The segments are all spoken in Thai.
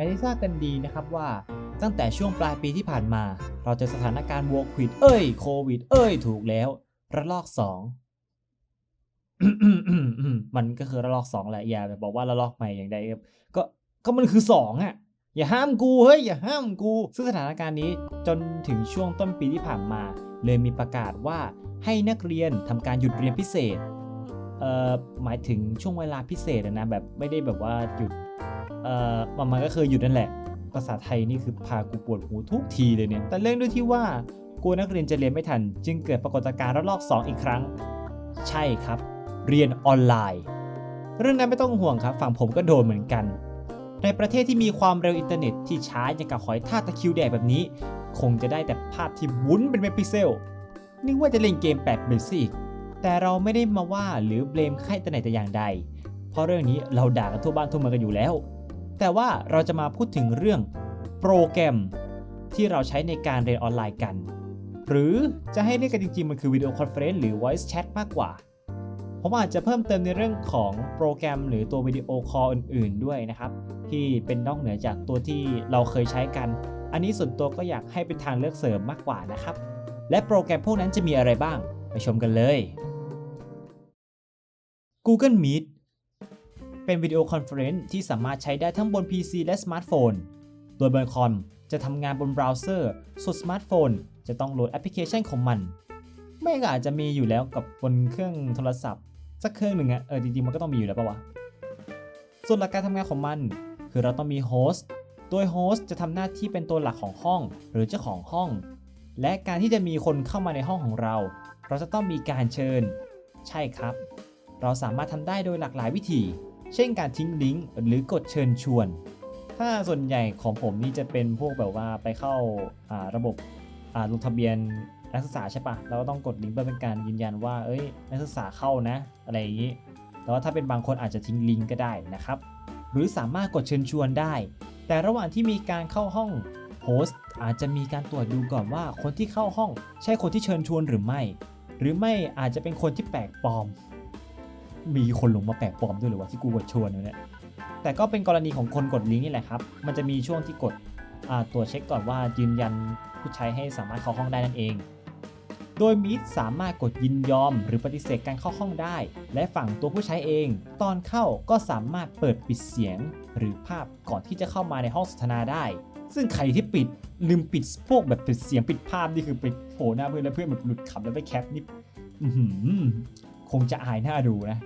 อย่างที่ทราบกันดีนะครับว่าตั้งแต่ช่วงปลายปีที่ผ่านมา เราเจอสถานการณ์วอควิดเอ้ยโควิด เอ้ยถูกแล้ว ระลอกสองมันก็คือระลอกสองแหละอย่าแบบอกว่าระลอกใหม่อย่างใดครับก็ก็มันคือสองอะอย่าห้ามกูเฮ้ยอย่าห้ามกู ซึ่งสถานการณ์นี้จนถึงช่วงต้นปีที่ผ่านมา เลยมีประกาศว่าให้นักเรียนทำการหยุดเรียนพิเศษเอ่อหมายถึงช่วงเวลาพิเศษนะแบบไม่ได้แบบว่าหยุด เอ่อมันมันก็คือหยุดนั่นแหละ ภาษาไทยนี่คือพากูปวดหูทุกทีเลยเนี่ย แต่เรื่องด้วยที่ว่ากลัวนักเรียนจะเรียนไม่ทัน จึงเกิดปรากฏการณ์ระลอก2อีกครั้ง ใช่ครับ เรียนออนไลน์ เรื่องนั้นไม่ต้องห่วงครับ ฝั่งผมก็โดนเหมือนกัน ในประเทศที่มีความเร็วอินเทอร์เน็ตที่ช้าอย่างกับหอยทากตะคิวแดดแบบนี้ คงจะได้แต่ภาพที่วุ้นเป็นเมพิเซลนึกว่าจะเล่นเกม8บิตสิแต่เราไม่ได้มาว่าหรือเบลมใครแต่ไหนแต่อย่างใด เพราะเรื่องนี้เราด่ากันทั่วบ้านทั่วเมืองกันอยู่แล้ว แต่ว่าเราจะมาพูดถึงเรื่องโปรแกรมที่เราใช้ในการเรียนออนไลน์กัน หรือจะให้เรียกกันจริงๆ มันคือวิดีโอคอนเฟรนซ์หรือ voice chat มากกว่า ผมอาจจะเพิ่มเติมในเรื่องของโปรแกรม หรือตัววิดีโอคอลอื่นๆด้วยนะครับ ที่เป็นนอกเหนือจากตัวที่เราเคยใช้กัน อันนี้ส่วนตัวก็อยากให้เป็นทางเลือกเสริมมากกว่านะครับ และโปรแกรมพวกนั้นจะมีอะไรบ้าง ไปชมกันเลย Google Meet เป็นวิดีโอคอนเฟอเรนซ์ที่สามารถใช้ได้ทั้งบน PC และสมาร์ทโฟน โดยบนคอมจะทำงานบนเบราว์เซอร์ ส่วนสมาร์ทโฟนจะต้องโหลดแอปพลิเคชันของมัน ไม่ก็อาจจะมีอยู่แล้วกับบนเครื่องโทรศัพท์ สักเครื่องหนึ่งอะเออจริงๆมันก็ต้องมีอยู่แล้วปะวะ ส่วนหลักการทำงานของมัน คือเราต้องมีโฮสต์ โดยโฮสต์จะทำหน้าที่เป็นตัวหลักของห้อง หรือเจ้าของห้อง และการที่จะมีคนเข้ามาในห้องของเรา เราจะต้องมีการเชิญ ใช่ครับ เราสามารถทำได้โดยหลากหลายวิธี เช่นการทิ้งลิงก์หรือกดเชิญชวน ถ้าส่วนใหญ่ของผมนี่จะเป็นพวกแบบว่าไปเข้าาระบบลงทะเบียนนักศึกษาใช่ปะเราก็ต้องกดลิงก์เพื่อเป็นการยืนยันว่า เอ้ย นักศึกษาเข้านะ อะไรอย่างนี้ แต่ว่าถ้าเป็นบางคนอาจจะทิ้งลิงก์ก็ได้นะครับ หรือสามารถกดเชิญชวนได้ แต่ระหว่างที่มีการเข้าห้องโฮสต์อาจจะมีการตรวจดูก่อนว่าคนที่เข้าห้อง ใช่คนที่เชิญชวนหรือไม่ หรือไม่อาจจะเป็นคนที่แปลกปลอม มีคนหลงมาแปลกปลอมด้วยหรือว่าที่กูกดชวนอยู่เนี่ยแต่ก็เป็นกรณีของคนกดลิงก์นี่แหละครับ มันจะมีช่วงที่กดตรวเช็คก่อนว่ายืนยันผู้ใช้ให้สามารถเข้าห้องได้นั่นเอง โดยมีดสามารถกดยินยอม หรือปฏิเสธการเข้าห้องได้ และฝั่งตัวผู้ใช้เอง ตอนเข้าก็สามารถเปิดปิดเสียง หรือภาพก่อนที่จะเข้ามาในห้องสนทนาได้ ซึ่งใครที่ปิดลืมปิดพวกแบบปิดเสียงปิดภาพนี่คือไปโผล่หน้าเพื่อนแล้วเพื่อนแบบหลุดขำแล้วไปแคปนี่ คงจะอายหน้าดูนะ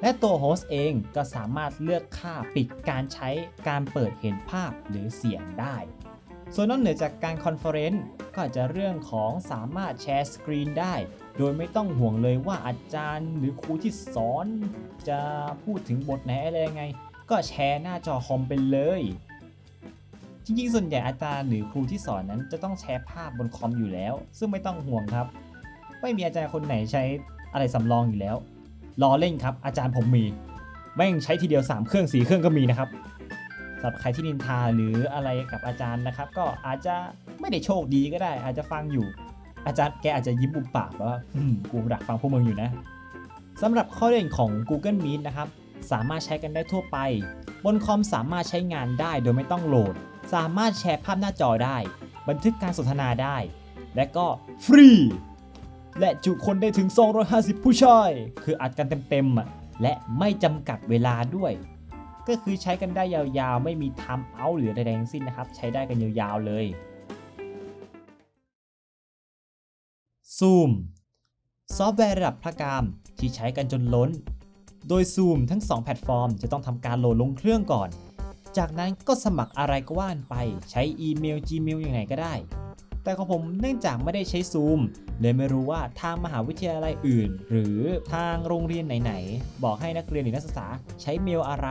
และตัวโฮสต์เองก็สามารถเลือกค่าปิดการใช้การเปิดเห็นภาพหรือเสียงได้ ส่วนนอกเหนือจากการคอนเฟอเรนซ์ก็อาจจะเรื่องของสามารถแชร์สกรีนได้ โดยไม่ต้องห่วงเลยว่าอาจารย์หรือครูที่สอน จะพูดถึงบทไหนอะไรยังไง ก็แชร์หน้าจอคอมไปเลยจริงๆ ส่วนใหญ่อาจารย์หรือครูที่สอนนั้นจะต้องแชร์ภาพบนคอมอยู่แล้ว ซึ่งไม่ต้องห่วงครับ ไม่มีอาจารย์คนไหนใช้ อะไรสำรองอยู่แล้ว รอเล่นครับ อาจารย์ผมมี แม่งใช้ทีเดียว 3 เครื่อง 4 เครื่องก็มีนะครับสำหรับใครที่นินทาหรืออะไรกับอาจารย์นะครับ ก็อาจจะไม่ได้โชคดีก็ได้ อาจจะฟังอยู่ อาจารย์แกอาจจะยิ้มบุมปากว่าอืมกูดักฟังพวกมึงอยู่นะสำหรับข้อเด่นของ Google Meet นะครับ สามารถใช้กันได้ทั่วไป บนคอมสามารถใช้งานได้โดยไม่ต้องโหลด สามารถแชร์ภาพหน้าจอได้ บันทึกการสนทนาได้ และก็ฟรี และจุคนได้ถึง 250 ผู้ชาย คืออัดกันเต็มๆอะและไม่จำกัดเวลาด้วย ก็คือใช้กันได้ยาวๆ ไม่มีทำเอาหรือใดๆทั้งสิ้นนะครับ ใช้ได้กันยาวๆเลย Zoom ซอฟต์แวร์ระดับพระกามที่ใช้กันจนล้น โดย Zoom ทั้ง 2 แพลตฟอร์ม จะต้องทำการโหลดลงเครื่องก่อน จากนั้นก็สมัครอะไรก็ว่านไป ใช้อีเมล Gmail อย่างไรก็ได้ แต่ของผมเนื่องจากไม่ได้ใช้ Zoom เลยไม่รู้ว่าทางมหาวิทยาลัยอื่น หรือทางโรงเรียนไหนๆ บอกให้นักเรียนหรือนักศึกษาใช้เมลอะไร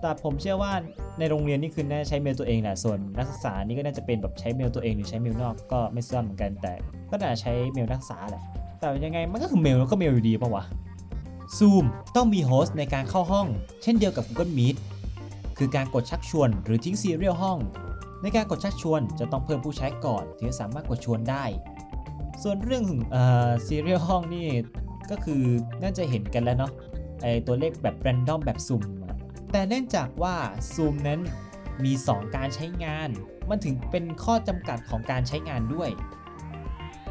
แต่ผมเชื่อว่าในโรงเรียนนี่คือน่าใช้เมลตัวเองแหละส่วนนักศึกษานี่ก็น่าจะเป็นแบบใช้เมลตัวเองหรือใช้เมลนอกก็ไม่ทราบเหมือนกันแต่ ก็น่าใช้เมลนักศึกษาแหละแต่ยังไงมันก็คือเมลแล้วก็เมลอยู่ดีปะวะ Zoom ต้องมีโฮสต์ในการเข้าห้อง เช่นเดียวกับ Google Meet คือการกดชักชวนหรือทิ้งซีเรียลห้อง ในการกดชักชวนจะต้องเพิ่มผู้ใช้ก่อนถึงจะสามารถกดชวนได้ ส่วนเรื่องเอ่อซีเรียลห้องนี่ก็คือน่าจะเห็นกันแล้วเนาะไอตัวเลขแบบแรนดอมแบบสุ่ม แต่เนื่องจากว่า Zoom นั้นมี 2 การใช้งาน มันถึงเป็นข้อจำกัดของการใช้งานด้วย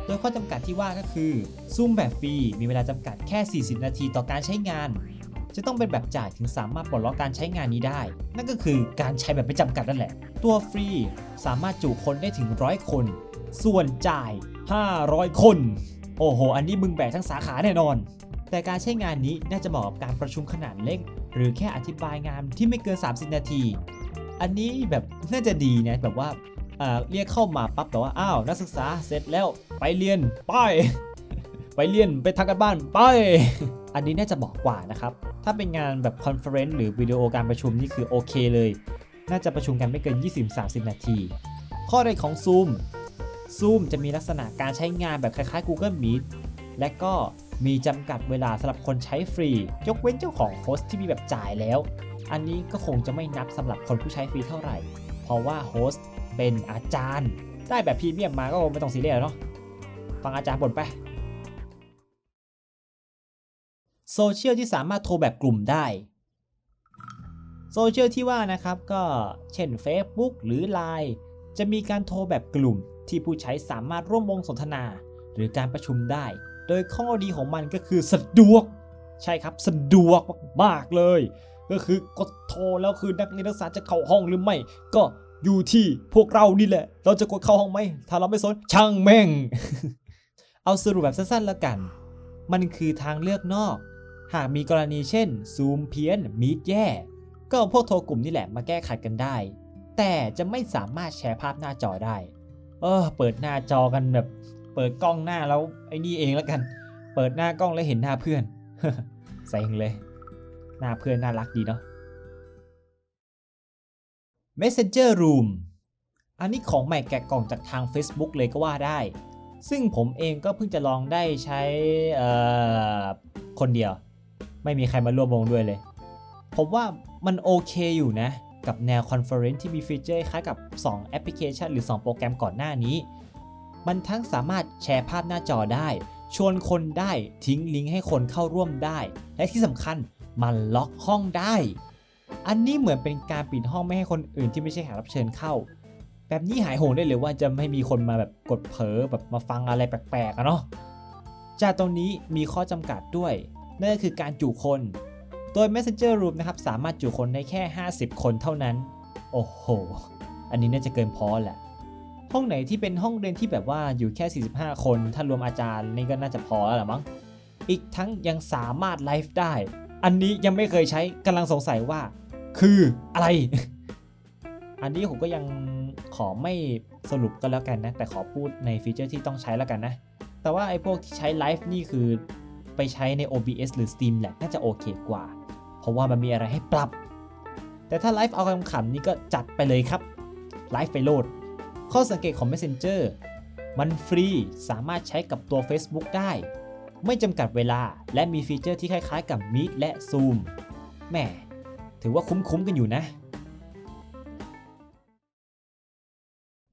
โดยข้อจำกัดที่ว่าก็คือซูมแบบฟรีมีเวลาจำกัดแค่ 40 นาทีต่อการใช้งาน จะต้องเป็นแบบจ่ายถึงสามารถปลดล็อกการใช้งานนี้ได้ นั่นก็คือการใช้แบบไม่จำกัดนั่นแหละ ตัวฟรีสามารถจุคนได้ถึงร้อยคน ส่วนจ่าย 500 คน โอ้โห อันนี้มึงแบกทั้งสาขาแน่นอน แต่การใช้งานนี้น่าจะเหมาะกับการประชุมขนาดเล็ก หรือแค่อธิบายงานที่ไม่เกิน 30 นาที อันนี้แบบน่าจะดีนะแบบว่าเรียกเข้ามาปั๊บแต่ว่าอ้าวนักศึกษาเสร็จแล้วไปเรียนไปไปเรียนไปทำกันบ้านไป อันนี้น่าจะเหมาะกว่านะครับ ถ้าเป็นงานแบบคอนเฟอเรนซ์หรือวิดีโอการประชุมนี่คือโอเคเลย น่าจะประชุมกันไม่เกิน 20-30 นาที ข้อใดของ Zoom Zoom จะมีลักษณะการใช้งานแบบคล้ายๆ Google Meet และก็มีจำกัดเวลาสำหรับคนใช้ฟรี ยกเว้นเจ้าของโฮสต์ที่มีแบบจ่ายแล้ว อันนี้ก็คงจะไม่นับสำหรับคนผู้ใช้ฟรีเท่าไหร่ เพราะว่าโฮสต์เป็นอาจารย์ ได้แบบพรีเมียมมาก็ไม่ต้องซีเรียสเนาะฟังอาจารย์บ่นไป โซเชียลที่สามารถโทรแบบกลุ่มได้โซเชียลที่ว่านะครับก็เช่น Facebook หรือ Line จะมีการโทรแบบกลุ่มที่ผู้ใช้สามารถร่วมวงสนทนา หรือการประชุมได้ โดยข้อดีของมันก็คือสะดวก ใช่ครับสะดวกมากๆเลย ก็คือกดโทรแล้วคือนักเรียนนักศึกษาจะเข้าห้องหรือไม่ ก็อยู่ที่พวกเรานี่แหละ เราจะกดเข้าห้องไหมถ้าเราไม่สนช่างแม่ง เอาสรุปแบบสั้นๆแล้วกัน มันคือทางเลือกนอก หากมีกรณีเช่นซูมเพี้ยนมีดแย่ ก็เอาพวกโทรกลุ่มนี่แหละมาแก้ไขกันได้ แต่จะไม่สามารถแชร์ภาพหน้าจอได้ เออ เปิดหน้าจอกันแบบ เปิดกล้องหน้าแล้วไอ้นี่เองแล้วกัน เปิดหน้ากล้องแล้วเห็นหน้าเพื่อนใส่งเลย หน้าเพื่อนน่ารักดีเนาะ Messenger Room อันนี้ของใหม่แกะกล่องจากทาง Facebook เลยก็ว่าได้ ซึ่งผมเองก็เพิ่งจะลองได้ใช้คนเดียว ไม่มีใครมาร่วมวงด้วยเลย ผมว่ามันโอเคอยู่นะ กับแนวคอนเฟอเรนซ์ที่มีฟีเจอร์คล้ายกับ 2 แอปพลิเคชันหรือ 2 โปรแกรมก่อนหน้านี้ มันทั้งสามารถแชร์ภาพหน้าจอได้ ชวนคนได้ทิ้งลิงก์ให้คนเข้าร่วมได้ และที่สำคัญมันล็อกห้องได้ อันนี้เหมือนเป็นการปิดห้องไม่ให้คนอื่นที่ไม่ใช่แขกรับเชิญเข้า แบบนี้หายโหงได้เลยว่าจะไม่มีคนมาแบบกดเผลอแบบมาฟังอะไรแปลกๆอะเนาะจากตรงนี้มีข้อจำกัดด้วย นั่นก็คือการจุคน โดย Messenger Room นะครับสามารถจุคนได้แค่ 50 คนเท่านั้น โอ้โห อันนี้น่าจะเกินพอแหละ ห้องไหนที่เป็นห้องเรียนที่แบบว่าอยู่แค่ 45 คน ถ้ารวมอาจารย์นี่ก็น่าจะพอแล้วละมั้ง อีกทั้งยังสามารถไลฟ์ได้ อันนี้ยังไม่เคยใช้กำลังสงสัยว่า คืออะไร อันนี้ผมก็ยังขอไม่สรุปก็แล้วกันนะ แต่ขอพูดในฟีเจอร์ที่ต้องใช้แล้วกันนะ แต่ว่าไอ้พวกที่ใช้ไลฟ์นี่คือ ไปใช้ใน OBS หรือ Steam แหละน่าจะโอเคกว่า เพราะว่ามันมีอะไรให้ปรับ แต่ถ้าไลฟ์เอาคำๆนี่ก็จัดไปเลยครับไลฟ์ไปโหลด ข้อสังเกตของ Messenger มันฟรีสามารถใช้กับตัว Facebook ได้ ไม่จำกัดเวลาและมีฟีเจอร์ที่คล้ายๆ กับ Meet และ Zoom แหมถือว่าคุ้มๆกันอยู่นะ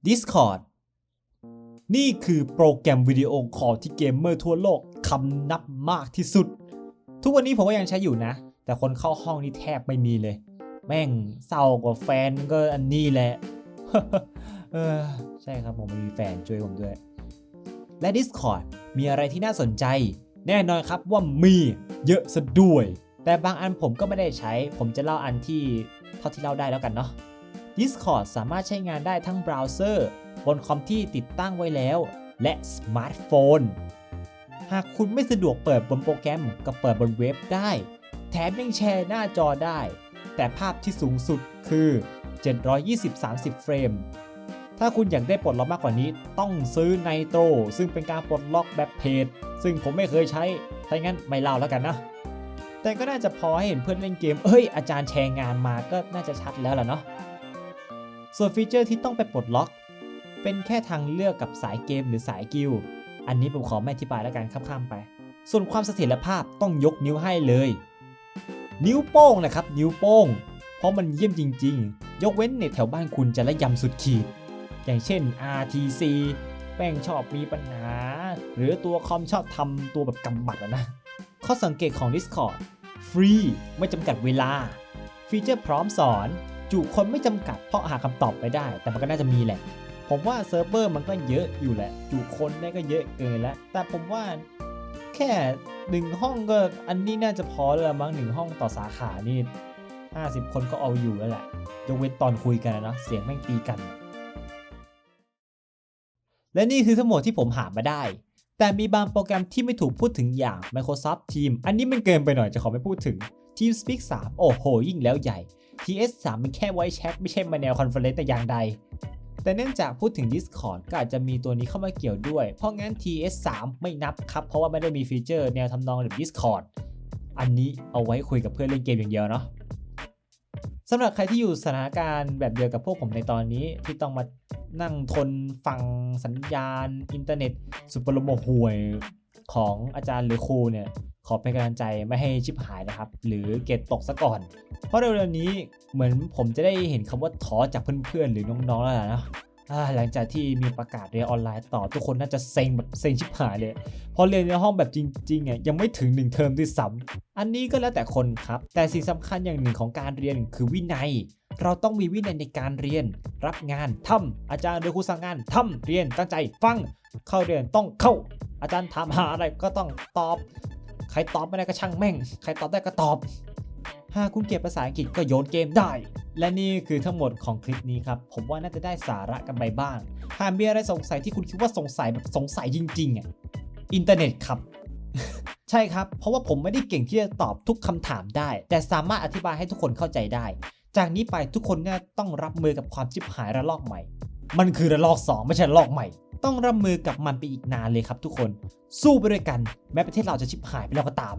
Discord นี่คือโปรแกรมวิดีโอคอลที่เกมเมอร์ทั่วโลกคำนับมากที่สุด ทุกวันนี้ผมก็ยังใช้อยู่นะ แต่คนเข้าห้องนี่แทบไม่มีเลย แม่งเศร้ากว่าแฟนก็อันนี้แหละเออใช่ครับผมไม่มีแฟนช่วยผมด้วย และ Discord มีอะไรที่น่าสนใจ แน่นอนครับว่ามีเยอะซะด้วย แต่บางอันผมก็ไม่ได้ใช้ ผมจะเล่าอันที่เท่าที่เล่าได้แล้วกันเนาะ Discord สามารถใช้งานได้ทั้งเบราว์เซอร์บนคอมที่ติดตั้งไว้แล้ว และสมาร์ทโฟน หากคุณไม่สะดวกเปิดบนโปรแกรมก็เปิดบนเว็บได้ แถมยังแชร์หน้าจอได้ แต่ภาพที่สูงสุดคือ 720-30 เฟรม ถ้าคุณอยากได้ปลดล็อกมากกว่านี้ ต้องซื้อไนโตรซึ่งเป็นการปลดล็อกแบบเพจซึ่งผมไม่เคยใช้ ถ้างั้นไม่เล่าแล้วกันนะแต่ก็น่าจะพอให้เห็นเพื่อนเล่นเกม เอ้ย อาจารย์แชร์งานมาก็น่าจะชัดแล้วล่ะเนาะ ส่วนฟีเจอร์ที่ต้องไปปลดล็อก เป็นแค่ทางเลือกกับสายเกมหรือสายกิลอันนี้ผมขอไม่อธิบายแล้วกันข้ามๆไป ส่วนความเสถียรภาพต้องยกนิ้วให้เลย นิ้วโป้งนะครับ นิ้วโป้ง เพราะมันเยี่ยมจริง ๆ ยกเว้นเน็ตแถวบ้านคุณจะระยำสุดขีด อย่างเช่น RTC แป้งชอบมีปัญหา หรือตัวคอมชอบทำตัวแบบกำบัดอะนะ ข้อสังเกตของ Discord ฟรีไม่จำกัดเวลา ฟีเจอร์พร้อมสอน จุคนไม่จำกัดเพราะหาคำตอบไม่ได้ แต่มันก็น่าจะมีแหละ ผมว่าเซิร์ฟเวอร์มันก็เยอะอยู่แหละ จุคนได้ก็เยอะเกินแล้ว แต่ผมว่าแค่หนึ่งห้องก็อันนี้น่าจะพอแล้วมั้งหนึ่งห้องต่อสาขานี่ห้าสิบคนก็เอาอยู่แล้วแหละยกเว้นตอนคุยกันนะเนอะเสียงแม่งตีกัน และนี่คือทั้งหมดที่ผมหามาได้ แต่มีบางโปรแกรมที่ไม่ถูกพูดถึงอย่าง Microsoft Teams อันนี้มันเกินไปหน่อยจะขอไม่พูดถึง TeamSpeak 3 โอ้โห ยิ่งแล้วใหญ่ TS 3 มันแค่ไว้แชทไม่ใช่มาแนวคอนเฟอเรนซ์แต่อย่างใด แต่เนื่องจากพูดถึง Discord ก็อาจจะมีตัวนี้เข้ามาเกี่ยวด้วย เพราะงั้น TS 3 ไม่นับครับ เพราะว่าไม่ได้มีฟีเจอร์แนวทำนองแบบ Discord อันนี้เอาไว้คุยกับเพื่อนเล่นเกมอย่างเดียวเนาะสำหรับใครที่อยู่สถานการณ์แบบเดียวกับพวกผมในตอนนี้ที่ต้องมานั่งทนฟังสัญญาณ อินเทอร์เน็ต สุดปรโมห่วยของอาจารย์หรือครูเนี่ย ขอเป็นกำลังใจไม่ให้ชิบหายนะครับ หรือเกรดตกซะก่อน เพราะเร็วๆนี้เหมือนผมจะได้เห็นคำว่าท้อจากเพื่อนๆ หรือน้องๆแล้วล่ะนะหลังจากที่มีประกาศเรียนออนไลน์ต่อทุกคนน่าจะเซ็งแบบเซ็งชิบหายเลย พอเรียนในห้องแบบจริงๆอะยังไม่ถึง1เทอมด้วยซ้ำอันนี้ก็แล้วแต่คนครับ แต่สิ่งสำคัญอย่างหนึ่งของการเรียนคือวินัย เราต้องมีวินัยในการเรียน รับงานทำอาจารย์หรือครูสั่งงานทำเรียนตั้งใจฟัง เข้าเรียนต้องเข้า อาจารย์ถามหาอะไรก็ต้องตอบ ใครตอบไม่ได้ก็ช่างแม่ง ใครตอบได้ก็ตอบ หากคุณเก็บภาษาอังกฤษก็โยนเกมได้ และนี่คือทั้งหมดของคลิปนี้ครับ ผมว่าน่าจะได้สาระกันไปบ้าง หากมีอะไรสงสัยที่คุณคิดว่าสงสัยแบบสงสัยจริงๆอะ อินเทอร์เน็ตครับ ใช่ครับ เพราะว่าผมไม่ได้เก่งที่จะตอบทุกคำถามได้ แต่สามารถอธิบายให้ทุกคนเข้าใจได้ จากนี้ไปทุกคนน่าต้องรับมือกับความชิบหายระลอกใหม่ มันคือระลอก 2 ไม่ใช่ระลอกใหม่ ต้องรับมือกับมันไปอีกนานเลยครับทุกคน สู้ไปด้วยกัน แม้ประเทศเราจะชิบหายไปแล้วก็ตาม